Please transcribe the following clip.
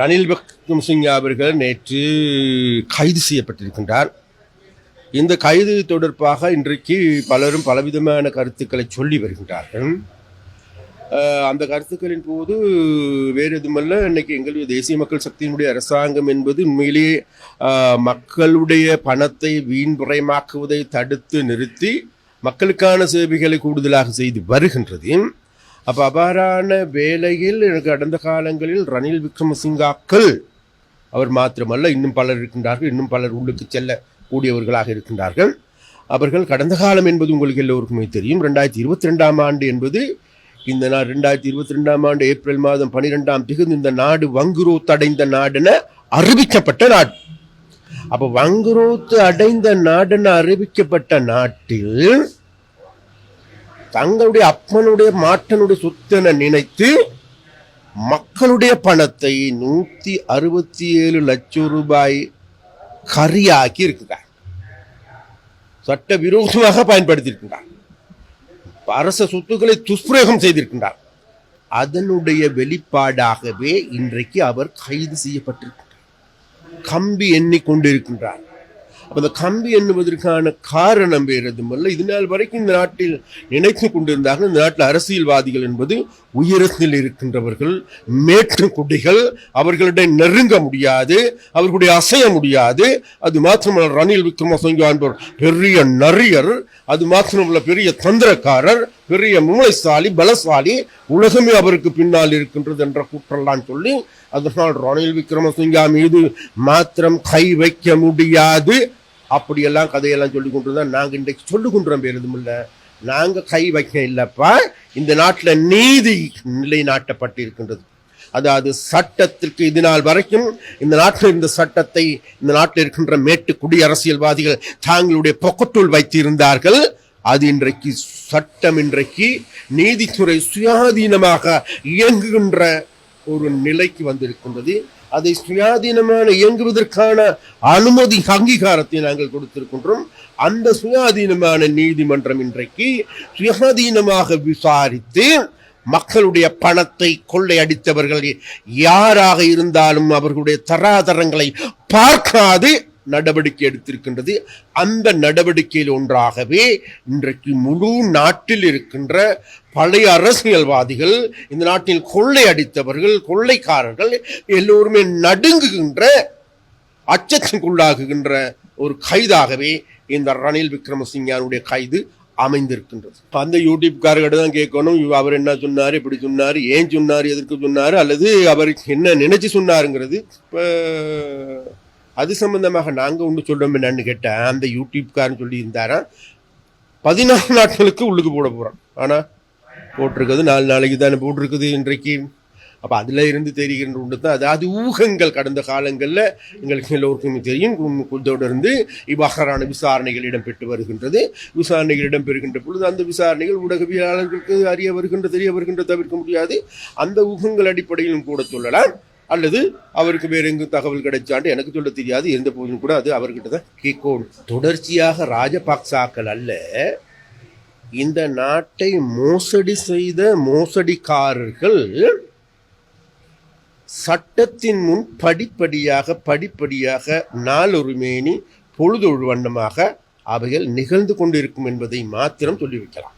ரணில் விக்ரமசிங்க அவர்கள் நேற்று கைது செய்யப்பட்டிருக்கின்றார். இந்த கைது தொடர்பாக இன்றைக்கு பலரும் பலவிதமான கருத்துக்களை சொல்லி வருகின்றார்கள். அந்த கருத்துக்களின் போது வேறு எதுமல்ல இன்னைக்கு எங்களுடைய தேசிய மக்கள் சக்தியினுடைய அரசாங்கம் என்பது உண்மையிலேயே மக்களுடைய பணத்தை வீண்புறைமாக்குவதை தடுத்து நிறுத்தி மக்களுக்கான சேவைகளை கூடுதலாக செய்து வருகின்றது. அப்போ அவ்வாறான வேளையில் எனக்கு கடந்த காலங்களில் ரணில் விக்ரமசிங்காக்கள் அவர் மாத்திரமல்ல இன்னும் பலர் இருக்கின்றார்கள் இன்னும் பலர் உள்ளுக்கு செல்ல கூடியவர்களாக இருக்கின்றார்கள். அவர்கள் கடந்த காலம் என்பது உங்களுக்கு எல்லோருக்குமே தெரியும். ரெண்டாயிரத்தி இருபத்தி ரெண்டாம் ஆண்டு என்பது இந்த நாள் ரெண்டாயிரத்தி இருபத்தி ரெண்டாம் ஆண்டு ஏப்ரல் மாதம் பனிரெண்டாம் திகழ்ந்து இந்த நாடு வங்குரோத்து அடைந்த நாடென அறிவிக்கப்பட்ட நாடு. அப்போ வங்குரோத்து அடைந்த நாடென அறிவிக்கப்பட்ட நாட்டில் தங்களுடைய அப்பனுடைய மாட்டனுடைய சொத்தென நினைத்து மக்களுடைய பணத்தை நூத்தி அறுபத்தி ஏழு லட்சம் ரூபாய் கரியாக்கி இருக்கிறார். சட்ட விரோதமாக பயன்படுத்தியிருக்கின்றார் அரச சொத்துக்களை துஷ்பிரயோகம் செய்திருக்கின்றார். அதனுடைய வெளிப்பாடாகவே இன்றைக்கு அவர் கைது செய்யப்பட்டிருக்கிறார். கம்பி எண்ணிக்கொண்டிருக்கின்றார் அப்ப அந்த கம்பி எண்ணுவதற்கான காரணம் வேறு எதுவுமல்ல இது நாள் வரைக்கும் இந்த நாட்டில் நினைத்து கொண்டிருந்தார்கள். இந்த நாட்டில் அரசியல்வாதிகள் என்பது உயரத்தில் இருக்கின்றவர்கள் மேற்று குடிகள் அவர்களிடம் நெருங்க முடியாது அவர்களுடைய அசைய முடியாது. அது மாத்திரமல்ல ரணில் விக்ரமசிங்க என்பவர் பெரிய நரியர் அது மாத்திரமல்ல பெரிய தந்திரக்காரர் பெரிய மூளைசாலி பலசாலி உலகமே அவருக்கு பின்னால் இருக்கின்றது என்ற குற்றெல்லாம் சொல்லி அதனால் ரணில் விக்ரமசிங்கா மீது மாத்திரம் கை வைக்க முடியாது. அப்படியெல்லாம் கதையெல்லாம் சொல்லி கொண்டிருந்தா நாங்கள் இன்றைக்கு சொல்லுகின்றோம் கொண்டுறோம் வேறு எதுவும் இல்லை. நாங்கள் கை வைக்க இல்லைப்பா. இந்த நாட்டில் நீதி நிலைநாட்டப்பட்டிருக்கின்றது. அதாவது சட்டத்திற்கு இது நாள் வரைக்கும் இந்த நாட்டில் இருந்த சட்டத்தை இந்த நாட்டில் இருக்கின்ற மேட்டு குடி அரசியல்வாதிகள் தாங்களுடைய பொக்கட்டுள் வைத்திருந்தார்கள். அது இன்றைக்கு சட்டம் இன்றைக்கு நீதித்துறை சுயாதீனமாக இயங்குகின்ற ஒரு நிலைக்கு வந்திருக்கின்றது. அதை சுயாதீனமான இயங்குவதற்கான அனுமதி அங்கீகாரத்தை நாங்கள் கொடுத்திருக்கின்றோம். அந்த சுயாதீனமான நீதிமன்றம் இன்றைக்கு சுயாதீனமாக விசாரித்து மக்களுடைய பணத்தை கொள்ளையடித்தவர்கள் யாராக இருந்தாலும் அவர்களுடைய தராதரங்களை பார்க்காது. நடவடிக்கை எடுத்திருக்கின்றது. அந்த நடவடிக்கையில் ஒன்றாகவே இன்றைக்கு முழு நாட்டில் இருக்கின்ற பழைய அரசியல்வாதிகள் இந்த நாட்டில் கொள்ளை அடித்தவர்கள் கொள்ளைக்காரர்கள் எல்லோருமே நடுங்குகின்ற அச்சத்துக்குள்ளாகுகின்ற ஒரு கைதாகவே இந்த ரணில் விக்ரமசிங்கனுடைய கைது அமைந்திருக்கின்றது. இப்போ அந்த யூடியூப்காரர்கிட்ட தான் கேட்கணும் அவர் என்ன சொன்னார் இப்படி சொன்னார் ஏன் சொன்னார் எதற்கு சொன்னார் அல்லது அவர் என்ன நினைச்சு சொன்னாருங்கிறது. இப்போ அது சம்பந்தமாக நாங்கள் ஒன்று சொல்கிறோம் என்னன்னு கேட்டேன் அந்த யூடியூப்காரன் சொல்லி இருந்தாராம் நாட்களுக்கு உள்ளுக்கு போட போகிறோம் ஆனால் போட்டிருக்குது நாலு நாளைக்கு தானே போட்டிருக்குது இன்றைக்கு. அப்போ அதில் இருந்து தெரிகின்ற ஒன்று தான். அதாவது ஊகங்கள் கடந்த காலங்களில் எங்களுக்கு எல்லோருக்குமே தெரியும். கு- தொடர்ந்து இவ்வாறான விசாரணைகள் இடம்பெற்று வருகின்றது. விசாரணைகள் இடம்பெறுகின்ற பொழுது அந்த விசாரணைகள் ஊடகவியலாளர்களுக்கு அறிய வருகின்ற தெரிய வருகின்ற தவிர்க்க முடியாது. அந்த ஊகங்கள் அடிப்படையிலும் கூட சொல்லலாம். அல்லது அவருக்கு வேறு எங்கும் தகவல் கிடைச்சாண்டு எனக்கு சொல்ல தெரியாது இருந்த போதும் கூட அது அவர்கிட்ட தான் கேட்கணும் தொடர்ச்சியாக ராஜபக்சாக்கள் அல்ல இந்த நாட்டை மோசடி செய்த மோசடிக்காரர்கள் சட்டத்தின் முன் படிப்படியாக படிப்படியாக நாளொரு மேனி பொழுதொழு வண்ணமாக அவைகள் நிகழ்ந்து கொண்டிருக்கும் என்பதை மாத்திரம் சொல்லி வைக்கலாம்